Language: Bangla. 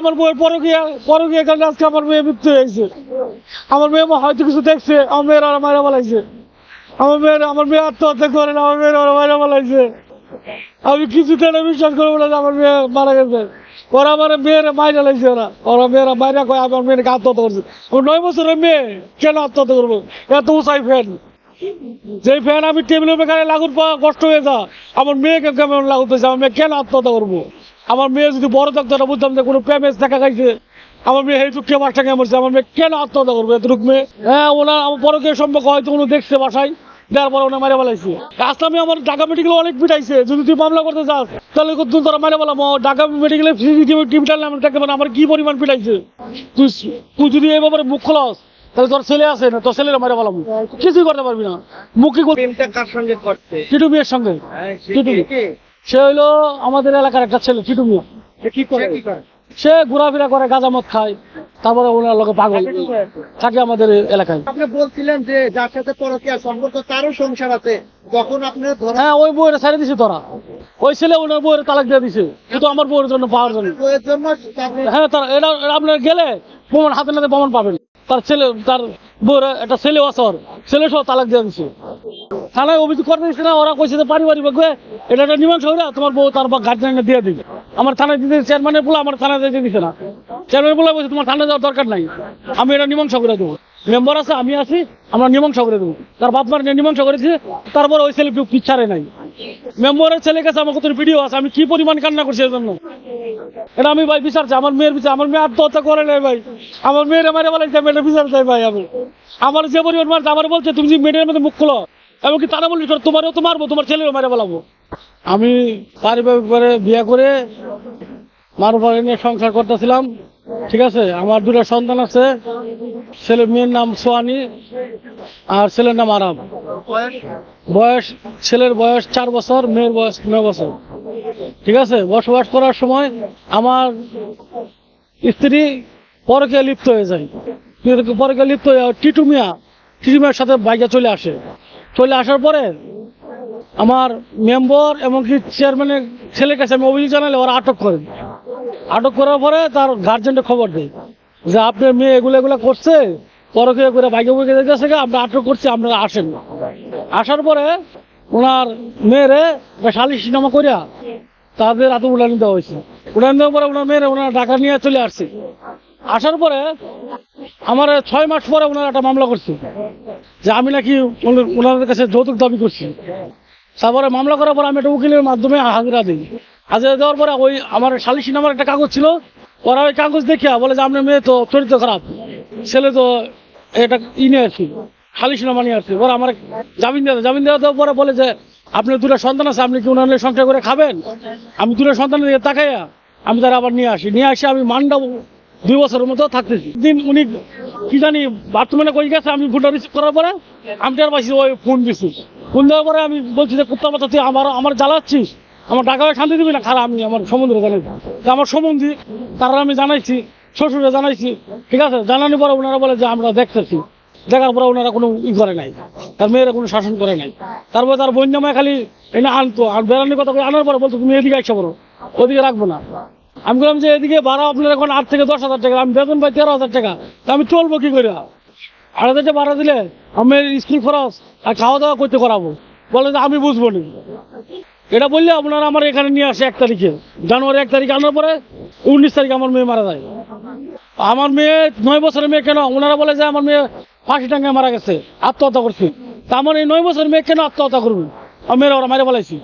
আমার বউয়ের পরকিয়া পরকিয়া কারণে আজকে আমার মেয়ে মৃত্যু হয়েছে আমার মেয়ে হয়তো কিছু দেখছে, আমার মেয়ের আর মারা বলাইছে আমার মেয়ের, আমার মেয়ে আত্মহত্যা করে না, আমার মেয়ের ওরা মারা বলাইছে আমি কিছুতে বিশ্বাস করব না আমার মেয়ে মারা গেছে। ওরা আমার মেয়ের মাইরা লাগছে ওরা। ওরা মেয়েরা মাইরা কয় আমার মেয়েকে আত্মহত্যা করছে। আমার নয় বছরের মেয়ে, কেন আত্মহত্যা করব? এত উঁচাই ফ্যান যে ফ্যান আমি টেবিলের বেকারে লাগুন পাওয়া কষ্ট হয়ে যা আমার মেয়েকে কেমন লাগুন পেয়েছে আমার মেয়ে কেন আত্মহত্যা করব? আমার মেয়ে যদি বড় থাকতো না বুঝতাম যে কোনো প্রেমেজ দেখা খাইছে আমার মেয়ে হেতু কে বাসা কে মরছে। আমার মেয়ে কেন আত্মহত্যা করব এতটুক মেয়ে? হ্যাঁ ওনার আমার বড় কে সম্পর্ক হয়তো উনি দেখছে বাসায়। দেওয়ার পরে ওনা মারে বলাইছে আসলামে আমার ঢাকা মেডিকেল অনেক পিটাইছে। যদি তুই মামলা করতে চাস তাহলে তুই তোরা মারে বলাম ঢাকা মেডিকেলে সিসিটিভি টানলে আমি দেখতে আমার কি পরিমাণ পিটাইছে? তুই তুই যদি এই ব্যাপারে মুখ খোলাস তাহলে তোর ছেলে আছে না তোর ছেলেরা মারে বলাম কিছুই করতে পারবি না। মুখ কি করবি প্রেমটা কার সঙ্গে টিটু সঙ্গে। হ্যাঁ, টিটু? সে হইল আমাদের এলাকার একটা ছেলে টিটু মিয়া সে কি করে? সে ঘোরাফেরা করে গাঁজা মদ খায়। তারপরে ওনার লোকে পাগল। থাকে আমাদের এলাকায়। আপনি বলছিলেন যে যার সাথে পরকীয়া সম্পর্ক তারও সংসার আছে। তখন আপনি ধরা হ্যাঁ ওই বউয়ের ছেড়ে দিছে তোরা ওই ছেলে ওনার বউয়ের তালাক দিয়ে দিছে। শুধু আমার বউয়ের জন্য পাওয়ার জন্য। হ্যাঁ তার এটা এটা আপনার গেলে প্রমাণ হাতে নাতে প্রমাণ পাবেন। তার ছেলে, তার বউয়ের একটা ছেলেও আছে ওর। ছেলে সহ তালাক দিয়ে দিছে। থানায় অভিযোগ করতে দিচ্ছে না, ওরা কইছে পারিবারিক ভাবে এটা একটা নিমাংস হইরা তোমার বউ তার গার্জেনকে দিয়ে দিবে। আমার থানায় দিতে চেয়ারম্যানের বলে আমার থানায় দিতে দিছে না। চেয়ারম্যান বলে বলছে, তোমার থানায় যাওয়ার দরকার নাই। আমি এটা মীমাংস করে দেবো। মেম্বার আছে, আমি আছি, আমরা মীমাংস করে দেবো। তার বাপ মার মীমাংস করে দিয়েছে তারপর ওই ছেলে পিছারে নাই। মেম্বারের ছেলে কাছে আমার কত ভিডিও আছে, আমি কি পরিমাণ কান্না করছি এর জন্য? এটা আমি ভাই আমার মেয়ের বিচার, আমার মেয়ে আত্মহত্যা করে নাই ভাই। আমার মেয়ের বলে আমি এটা বিচার চাই ভাই আমি। আমার যে পরিমাণ মারছে আমার বলছে, তুমি যে মেয়ের মধ্যে মুখ খোলো। এমনকি তারা বলছি তোমারও তো মারবো, তোমার ছেলেও মারে বলাবো আমি বিয়ে করে নিয়ে সংসার করতেছিলাম। ঠিক আছে? আমার দুটো সন্তান আছে। ছেলে, মেয়ের নাম সোয়ানি আর ছেলের নাম আরাম। বয়স, ছেলের বয়স চার বছর, মেয়ের বয়স নয় বছর। ঠিক আছে? বসবাস করার সময় আমার স্ত্রী পরকে লিপ্ত হয়ে যায়। পরকে লিপ্ত হয়ে টিটু মিয়া, টিটু মিয়ার সাথে বাইকে চলে আসে। চলে আসার পরে আমার মেম্বার এমনকি চেয়ারম্যানের ছেলের কাছে আমি অভিযোগ জানালে ওরা আটক করেন আটক করার পরে তার গার্জেনটা খবর দেয় যে আপনার মেয়ে এগুলো এগুলো করছে, পরকে করে বাইকে বইকে দেখতেছে আমরা আটক করছি, আপনারা আসেন। আসার পরে ওনার মেয়েরে সালিশ নামা করিয়া তাদের হাতে উড়ানি দেওয়া হয়েছে। উড়ানি দেওয়ার পরে ওনার মেয়েরে ওনারা টাকা নিয়ে চলে আসছে। আসার পরে আমার ছয় মাস পরে ওনারা একটা মামলা করছে, যে আমি নাকি ওনাদের কাছে যৌতুক দাবি করছি। তারপরে মামলা করার পর আমি একটা উকিলের মাধ্যমে হাজিরা দিই। হাজিরা দেওয়ার পরে ওই আমার সালিশি নামার একটা কাগজ ছিল, ওরা ওই কাগজ দেখিয়া বলে যে আপনার মেয়ে তো চরিত্র খারাপ, ছেলে তো এটা ই নিয়ে আসছি সালিশি নামা নিয়ে আসছি ওরা আমার জামিন দেওয়া জামিন দেওয়া দেওয়ার পরে বলে যে আপনার দুটো সন্তান আছে, আপনি কি ওনার সংসার করে খাবেন? আমি দুটো সন্তানের দিকে তাকাইয়া আমি তারা আবার নিয়ে আসি। নিয়ে আসি, আমি মান্ডা দুই বছরের মতো থাকতেছি। দিন উনি কি জানি বাথরুমে কই গেছে, আমি ফোনটা রিসিভ করার পরে আমি তার পাইছি ওই ফোন দিছি। ফোন দেওয়ার পরে আমি বলছি যে কুত্তা মাথা তুই আমার আমার জ্বালাচ্ছিস? আমার টাকা শান্তি দিবি না? খারাপ আমি আমার সমুদ্রে জানাইছি তা আমার সম্বন্ধী? তারা আমি জানাইছি, শ্বশুরে জানাইছি। ঠিক আছে? জানানোর পরে ওনারা বলে যে, আমরা দেখতেছি। দেখার পরে ওনারা কোনো ই করে নাই। তার মেয়েরা কোনো শাসন করে নাই। তারপর তার বন্যামায় খালি এনে আনতো, আর বেড়ানোর কথা আনার পরে বলতো, তুমি এদিকে আসা বলো, ওদিকে রাখব না। আমি বললাম যে, এদিকে ভাড়া আপনার এখন আট থেকে দশ হাজার টাকা, আমি বেতন পাই তেরো হাজার টাকা, তা আমি চলবো কি করে? আট হাজার ভাড়া দিলে আমি স্কুল খরচ আর খাওয়া দাওয়া করতে করাবো। বলে যে, আমি বুঝব না। এটা বললে আপনারা আমার এখানে নিয়ে আসে এক তারিখে। জানুয়ারি এক তারিখে আনার পরে উনিশ তারিখে আমার মেয়ে মারা যায়। আমার মেয়ে নয় বছরের মেয়ে কেন? ওনারা বলে যে, আমার মেয়ে ফাঁসি টাঙ্গায় মারা গেছে, আত্মহত্যা করছে। তা আমার এই নয় বছর মেয়ে কেন আত্মহত্যা করবেন। আমি ওরা মারে বলাইছি